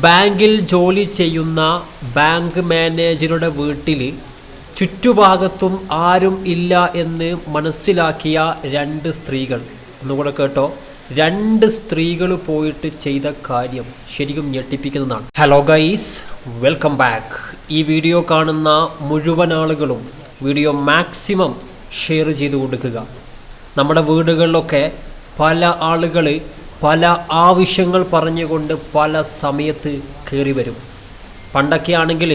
ബാങ്കിൽ ജോലി ചെയ്യുന്ന ബാങ്ക് മാനേജറുടെ വീട്ടിൽ ചുറ്റുഭാഗത്തും ആരും ഇല്ല എന്ന് മനസ്സിലാക്കിയ രണ്ട് സ്ത്രീകൾ. ഒന്നുകൂടെ കേട്ടോ. രണ്ട് സ്ത്രീകൾ പോയിട്ട് ചെയ്ത കാര്യം ശരിക്കും ഞെട്ടിപ്പിക്കുന്നതാണ്. ഹലോ ഗൈസ് വെൽക്കം ബാക്ക് ഈ വീഡിയോ കാണുന്ന മുഴുവൻ ആളുകളും വീഡിയോ മാക്സിമം ഷെയർ ചെയ്ത് കൊടുക്കുക. നമ്മുടെ വീടുകളിലൊക്കെ പല ആളുകൾ പല ആവശ്യങ്ങൾ പറഞ്ഞുകൊണ്ട് പല സമയത്ത് കയറി വരും. പണ്ടൊക്കെ ആണെങ്കിൽ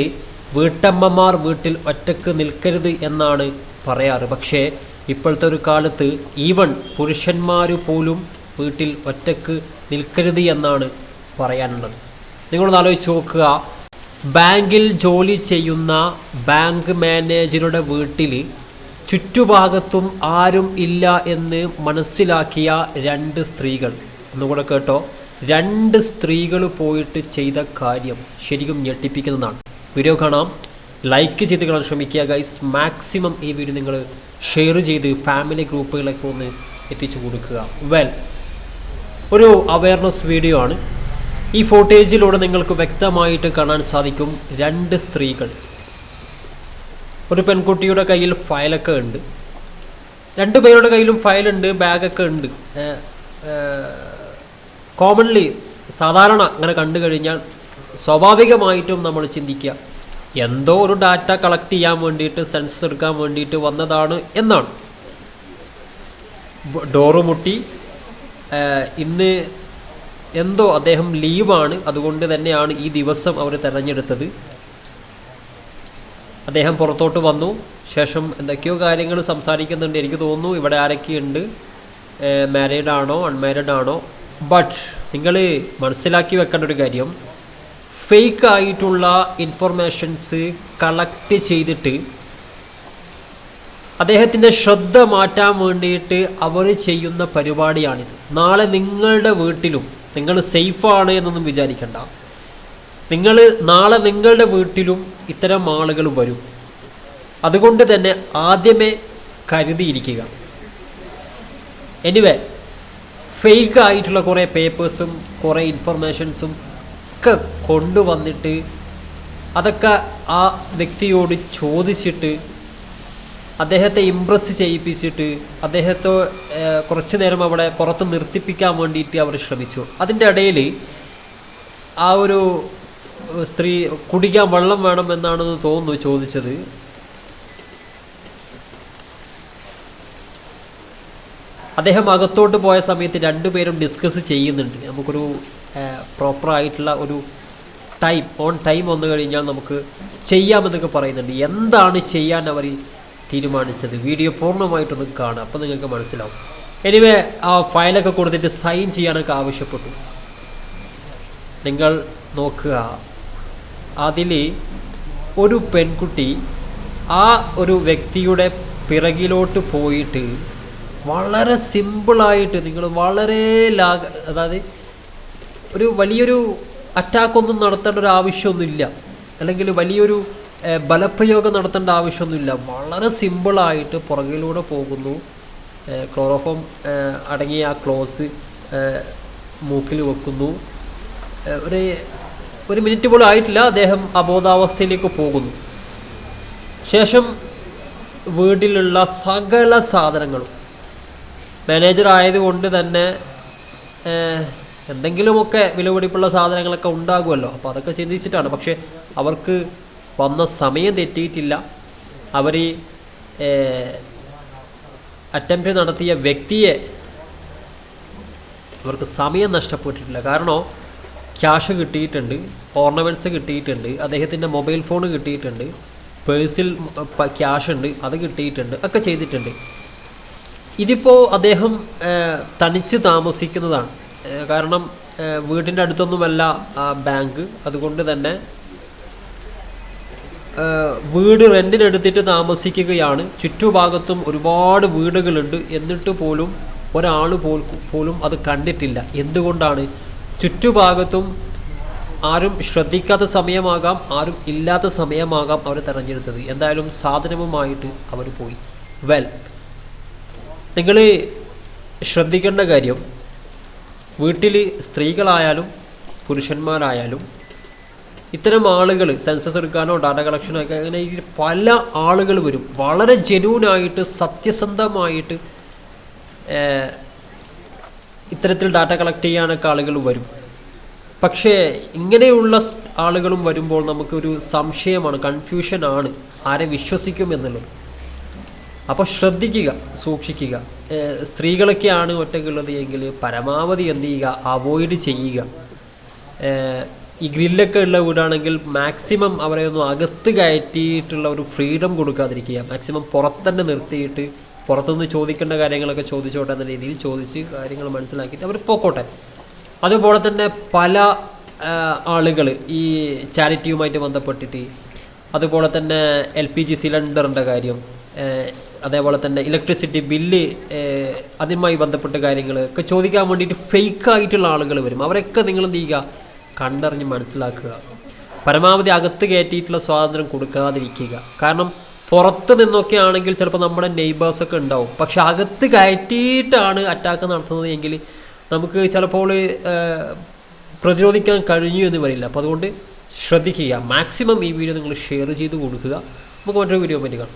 വീട്ടമ്മമാർ വീട്ടിൽ ഒറ്റയ്ക്ക് നിൽക്കരുത് എന്നാണ് പറയാറ്. പക്ഷേ ഇപ്പോഴത്തെ ഒരു കാലത്ത് ഈവൺ പുരുഷന്മാർ പോലും വീട്ടിൽ ഒറ്റയ്ക്ക് നിൽക്കരുത് എന്നാണ് പറയാനുള്ളത്. നിങ്ങളൊന്ന് ആലോചിച്ച് നോക്കുക. ബാങ്കിൽ ജോലി ചെയ്യുന്ന ബാങ്ക് മാനേജറുടെ വീട്ടിൽ ചുറ്റുഭാഗത്തും ആരും ഇല്ല എന്ന് മനസ്സിലാക്കിയ രണ്ട് സ്ത്രീകൾ. ഒന്നുകൂടെ കേട്ടോ. രണ്ട് സ്ത്രീകൾ പോയിട്ട് ചെയ്ത കാര്യം ശരിക്കും ഞെട്ടിപ്പിക്കുന്നതാണ്. വീഡിയോ കാണാം. ലൈക്ക് ചെയ്ത് കാണാൻ ശ്രമിക്കുക ഗൈസ് മാക്സിമം ഈ വീഡിയോ നിങ്ങൾ ഷെയർ ചെയ്ത് ഫാമിലി ഗ്രൂപ്പുകളൊക്കെ ഒന്ന് എത്തിച്ചു കൊടുക്കുക. വെൽ ഒരു അവയർനെസ് വീഡിയോ ആണ്. ഈ ഫോട്ടേജിലൂടെ നിങ്ങൾക്ക് വ്യക്തമായിട്ട് കാണാൻ സാധിക്കും രണ്ട് സ്ത്രീകൾ. ഒരു പെൺകുട്ടിയുടെ കയ്യിൽ ഫയലൊക്കെ ഉണ്ട്. രണ്ട് പേരുടെ കയ്യിലും ഫയലുണ്ട് ബാഗൊക്കെ ഉണ്ട്. കോമൺലി സാധാരണ അങ്ങനെ കണ്ടു കഴിഞ്ഞാൽ സ്വാഭാവികമായിട്ടും നമ്മൾ ചിന്തിക്കുക എന്തോ ഒരു ഡാറ്റ കളക്ട് ചെയ്യാൻ വേണ്ടിയിട്ട് സെൻസ് എടുക്കാൻ വേണ്ടിയിട്ട് വന്നതാണ് എന്നാണ്. ഡോറ് മുട്ടി ഇന്ന് എന്തോ അദ്ദേഹം ലീവാണ് അതുകൊണ്ട് തന്നെയാണ് ഈ ദിവസം അവർ തിരഞ്ഞെടുത്തത്. അദ്ദേഹം പുറത്തോട്ട് വന്നു ശേഷം എന്തൊക്കെയോ കാര്യങ്ങൾ സംസാരിക്കുന്നുണ്ട് എനിക്ക് തോന്നുന്നു ഇവിടെ ആരൊക്കെയുണ്ട്? മാരീഡ് ആണോ അൺമാരീഡ് ആണോ? ബട്ട് നിങ്ങൾ മനസ്സിലാക്കി വെക്കേണ്ട ഒരു കാര്യം. ഫേക്ക് ആയിട്ടുള്ള ഇൻഫർമേഷൻസ് കളക്ട് ചെയ്തിട്ട് അദ്ദേഹത്തിന്റെ ശ്രദ്ധ മാറ്റാൻ വേണ്ടിയിട്ട് അവർ ചെയ്യുന്ന പരിപാടിയാണിത്. നാളെ നിങ്ങളുടെ വീട്ടിലും നിങ്ങൾ സേഫാണ് എന്നൊന്നും വിചാരിക്കണ്ട. നിങ്ങൾ നാളെ നിങ്ങളുടെ വീട്ടിലും ഇത്തരം ആളുകൾ വരും. അതുകൊണ്ട് തന്നെ ആദ്യമേ കരുതിയിരിക്കുക. എനിവേ ഫേക്ക് ആയിട്ടുള്ള കുറേ പേപ്പേഴ്സും കുറേ ഇൻഫർമേഷൻസും ഒക്കെ കൊണ്ടുവന്നിട്ട് അതൊക്കെ ആ വ്യക്തിയോട് ചോദിച്ചിട്ട് അദ്ദേഹത്തെ ഇമ്പ്രസ് ചെയ്യിപ്പിച്ചിട്ട് അദ്ദേഹത്തെ കുറച്ച് നേരം അവിടെ പുറത്ത് നിർത്തിപ്പിക്കാൻ വേണ്ടിയിട്ട് അവർ ശ്രമിച്ചു. അതിന്റെ ഇടയിൽ ആ ഒരു സ്ത്രീ കുടിക്കാൻ വെള്ളം വേണമെന്നാണെന്ന് തോന്നുന്നു ചോദിച്ചത്. അദ്ദേഹം അകത്തോട്ട് പോയ സമയത്ത് രണ്ടുപേരും ഡിസ്കസ് ചെയ്യുന്നുണ്ട്. നമുക്കൊരു പ്രോപ്പറായിട്ടുള്ള ഒരു ടൈം ഓൺ ടൈം വന്നു കഴിഞ്ഞാൽ നമുക്ക് ചെയ്യാമെന്നൊക്കെ പറയുന്നുണ്ട്. എന്താണ് ചെയ്യാൻ അവർ തീരുമാനിച്ചത്? വീഡിയോ പൂർണമായിട്ടൊന്ന് കാണുക. അപ്പോൾ നിങ്ങൾക്ക് മനസ്സിലാവും. എനിവേ ആ ഫയലൊക്കെ കൊടുത്തിട്ട് സൈൻ ചെയ്യാനൊക്കെ ആവശ്യപ്പെട്ടു. നിങ്ങൾ നോക്കുക. അതിൽ ഒരു പെൺകുട്ടി ആ ഒരു വ്യക്തിയുടെ പിറകിലോട്ട് പോയിട്ട് വളരെ സിമ്പിളായിട്ട് നിങ്ങൾ വളരെ ലാഗ അതായത് ഒരു വലിയൊരു അറ്റാക്കൊന്നും നടത്തേണ്ട ഒരു ആവശ്യമൊന്നുമില്ല. അല്ലെങ്കിൽ വലിയൊരു ബലപ്രയോഗം നടത്തേണ്ട ആവശ്യമൊന്നുമില്ല. വളരെ സിമ്പിളായിട്ട് പുറകിലൂടെ പോകുന്നു. ക്ലോറോഫോം അടങ്ങിയ ആ ക്ലോസ് മൂക്കിൽ വെക്കുന്നു. ഒരു ഒരു മിനിറ്റ് പോലും ആയിട്ടില്ല. അദ്ദേഹം അബോധാവസ്ഥയിലേക്ക് പോകുന്നു. ശേഷം വീട്ടിലുള്ള സകല സാധനങ്ങളും മാനേജർ ആയതുകൊണ്ട് തന്നെ എന്തെങ്കിലുമൊക്കെ വിലപിടിപ്പുള്ള സാധനങ്ങളൊക്കെ ഉണ്ടാകുമല്ലോ. അപ്പോൾ അതൊക്കെ ചിന്തിച്ചിട്ടാണ്. പക്ഷേ അവർക്ക് വന്ന സമയം തെറ്റിയിട്ടില്ല. അവർ ഈ അറ്റംപ്റ്റ് നടത്തിയ വ്യക്തിയെ അവർക്ക് സമയം നഷ്ടപ്പെട്ടിട്ടില്ല. കാരണം ക്യാഷ് കിട്ടിയിട്ടുണ്ട് ഓർണമെന്റ്സ് കിട്ടിയിട്ടുണ്ട് അദ്ദേഹത്തിന്റെ മൊബൈൽ ഫോൺ കിട്ടിയിട്ടുണ്ട് പേഴ്സിൽ ക്യാഷ് ഉണ്ട് അത് കിട്ടിയിട്ടുണ്ട് ഒക്കെ ചെയ്തിട്ടുണ്ട്. ഇതിപ്പോൾ അദ്ദേഹം തനിച്ച് താമസിക്കുന്നതാണ്. കാരണം വീടിന്റെ അടുത്തൊന്നുമല്ല ബാങ്ക്. അതുകൊണ്ട് തന്നെ വീട് റെന്റിനെടുത്തിട്ട് താമസിക്കുകയാണ്. ചുറ്റുഭാഗത്തും ഒരുപാട് വീടുകളുണ്ട്. എന്നിട്ട് പോലും ഒരാൾ പോലും അത് കണ്ടിട്ടില്ല. എന്തുകൊണ്ടാണ്? ചുറ്റുഭാഗത്തും ആരും ശ്രദ്ധിക്കാത്ത സമയമാകാം ആരും ഇല്ലാത്ത സമയമാകാം അവർ തെരഞ്ഞെടുത്തത്. എന്തായാലും സാധനവുമായിട്ട് അവർ പോയി. വെൽ. നിങ്ങൾ ശ്രദ്ധിക്കേണ്ട കാര്യം വീട്ടിൽ സ്ത്രീകളായാലും പുരുഷന്മാരായാലും ഇത്തരം ആളുകൾ സെൻസസ് എടുക്കാനോ ഡാറ്റ കളക്ഷനോ ഒക്കെ അങ്ങനെ പല ആളുകൾ വരും. വളരെ ജെന്യൂനായിട്ട് സത്യസന്ധമായിട്ട് ഇത്തരത്തിൽ ഡാറ്റ കളക്ട് ചെയ്യാനൊക്കെ ആളുകൾ വരും. പക്ഷേ ഇങ്ങനെയുള്ള ആളുകളും വരുമ്പോൾ നമുക്കൊരു സംശയമാണ് കൺഫ്യൂഷനാണ് ആരെ വിശ്വസിക്കും എന്നുള്ളത്. അപ്പോൾ ശ്രദ്ധിക്കുക സൂക്ഷിക്കുക. സ്ത്രീകളൊക്കെയാണ് ഒറ്റയ്ക്കുള്ളത് എങ്കിൽ പരമാവധി എന്ത് ചെയ്യുക? അവോയ്ഡ് ചെയ്യുക. ഈ ഗ്രില്ലൊക്കെ ഉള്ള വീടാണെങ്കിൽ മാക്സിമം അവരെ ഒന്ന് അകത്ത് കയറ്റിയിട്ടുള്ള ഒരു ഫ്രീഡം കൊടുക്കാതിരിക്കുക. മാക്സിമം പുറത്തന്നെ നിർത്തിയിട്ട് പുറത്തുനിന്ന് ചോദിക്കേണ്ട കാര്യങ്ങളൊക്കെ ചോദിച്ചോട്ടെ എന്ന രീതിയിൽ ചോദിച്ച് കാര്യങ്ങൾ മനസ്സിലാക്കിയിട്ട് അവർ പോക്കോട്ടെ. അതുപോലെ തന്നെ പല ആളുകൾ ഈ ചാരിറ്റിയുമായിട്ട് ബന്ധപ്പെട്ടിട്ട് അതുപോലെ തന്നെ എൽ പി ജി സിലിണ്ടറിന്റെ കാര്യം അതേപോലെ തന്നെ ഇലക്ട്രിസിറ്റി ബില്ല് അതുമായി ബന്ധപ്പെട്ട കാര്യങ്ങൾ ഒക്കെ ചോദിക്കാൻ വേണ്ടിയിട്ട് ഫേക്കായിട്ടുള്ള ആളുകൾ വരും. അവരൊക്കെ നിങ്ങൾ എന്ത് ചെയ്യുക? കണ്ടറിഞ്ഞ് മനസ്സിലാക്കുക. പരമാവധി അകത്ത് കയറ്റിയിട്ടുള്ള സ്വാതന്ത്ര്യം കൊടുക്കാതിരിക്കുക. കാരണം പുറത്ത് നിന്നൊക്കെ ആണെങ്കിൽ ചിലപ്പോൾ നമ്മുടെ നെയ്ബേഴ്സൊക്കെ ഉണ്ടാവും. പക്ഷെ അകത്ത് കയറ്റിയിട്ടാണ് അറ്റാക്ക് നടത്തുന്നത് എങ്കിൽ നമുക്ക് ചിലപ്പോൾ പ്രതിരോധിക്കാൻ കഴിഞ്ഞു എന്ന് വരില്ല. അപ്പോൾ അതുകൊണ്ട് ശ്രദ്ധിക്കുക. മാക്സിമം ഈ വീഡിയോ നിങ്ങൾ ഷെയർ ചെയ്ത് കൊടുക്കുക. നമുക്ക് മറ്റൊരു വീഡിയോ പറ്റി കാണാം.